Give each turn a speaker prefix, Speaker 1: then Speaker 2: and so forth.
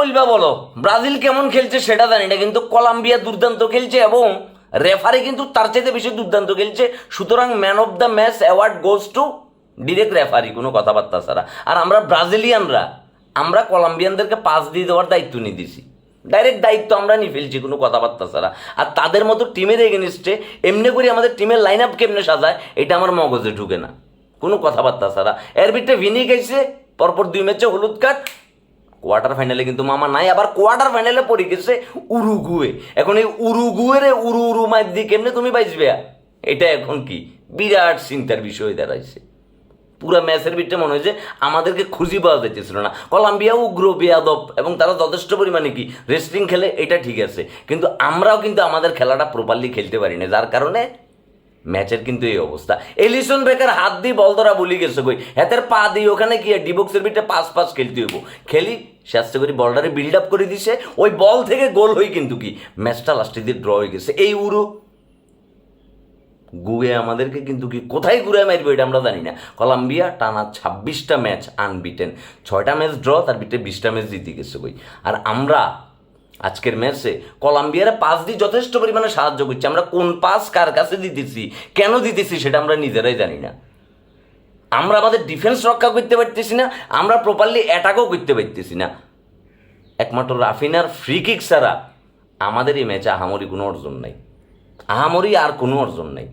Speaker 1: বলবা বলো। ব্রাজিল কেমন খেলছে সেটা জানি না, কিন্তু কলম্বিয়া দুর্দান্ত খেলছে এবং রেফারি কিন্তু তার চাইতে বেশি দুর্দান্ত খেলছে। সুতরাং man of the match award goes to direct referee কোনো কথাবার্তা ছাড়া। আর আমরা ব্রাজিলিয়ানরা, আমরা কলম্বিয়ানদেরকে পাস দিয়ে দেওয়ার দায়িত্ব নিয়ে দিছি। ডাইরেক্ট দায়িত্ব আমরা নিয়ে ফেলছি, কোনো কথাবার্তা ছাড়া। আর তাদের মতো টিমের এগেনিস্টে এমনি করে আমাদের টিমের লাইন আপ কেমনে সাজায়, এটা আমার মগজে ঢুকে না। কোনো কথাবার্তা ছাড়া। এর ভিতরে ভিনি গেছে, পরপর দুই ম্যাচে হলুদ কার্ড কোয়ার্টার ফাইনালে কিন্তু মামা নাই, আবার কোয়ার্টার ফাইনালে পড়ে গেছে উরুগুয়ে। এখন এই উরুগুয়েরে উরু উরু মায়ের দিয়ে কেমনে তুমি বাইসবে এটা এখন কি? বিরাট চিন্তার বিষয় হয়ে দাঁড়াইছে। পুরা ম্যাচের ভিতরে মনে হয়েছে আমাদেরকে খুঁজি পাওয়া যাইতেছিল না। কলম্বিয়া, উগ্র, বেয়াদব এবং তারা যথেষ্ট পরিমাণে কি রেসলিং খেলে, এটা ঠিক আছে। কিন্তু আমরাও কিন্তু আমাদের খেলাটা প্রপারলি খেলতে পারি না যার কারণে ম্যাচের কিন্তু এই অবস্থা। এলিসন বেকার হাত দিয়ে বল ধরা বলি গেছে কই? হাতের পা দিয়ে ওখানে কি ডিবক্সের ভিতরে পাস পাস খেলতে হইব। খেলি শাস্তি করে, বলটারে বিল্ড আপ করে দিছে। ওই বল থেকে গোল হই কিন্তু কি? ম্যাচটা লাস্টে দিয়ে ড্র হয়ে গেছে। এই উরু। গুয়ে আমাদেরকে কিন্তু কি কোথায় ঘুরে মারবে এটা আমরা জানি না। কলম্বিয়া টানা ছাব্বিশটা ম্যাচ আনবিটেন ছয়টা ম্যাচ ড্র তার ভিতরে বিশটা ম্যাচ জিতে গেছে কই? আর আমরা আজকের ম্যাচে কলম্বিয়ার পাস দিয়ে যথেষ্ট পরিমাণে সাহায্য করছে। আমরা কোন পাস কার কাছে দিতেছি, কেন দিতেছি সেটা আমরা নিজেরাই জানি না। আমরা আমাদের ডিফেন্স রক্ষা করতে পারতেছি না, আমরা প্রপারলি অ্যাটাকও করতে পারতেছি না। একমাত্র রাফিনার ফ্রি কিক ছাড়া আমাদের এই ম্যাচে আহামরি কোনো অর্জন নাই। আহামরি আর কোনো অর্জন নাই।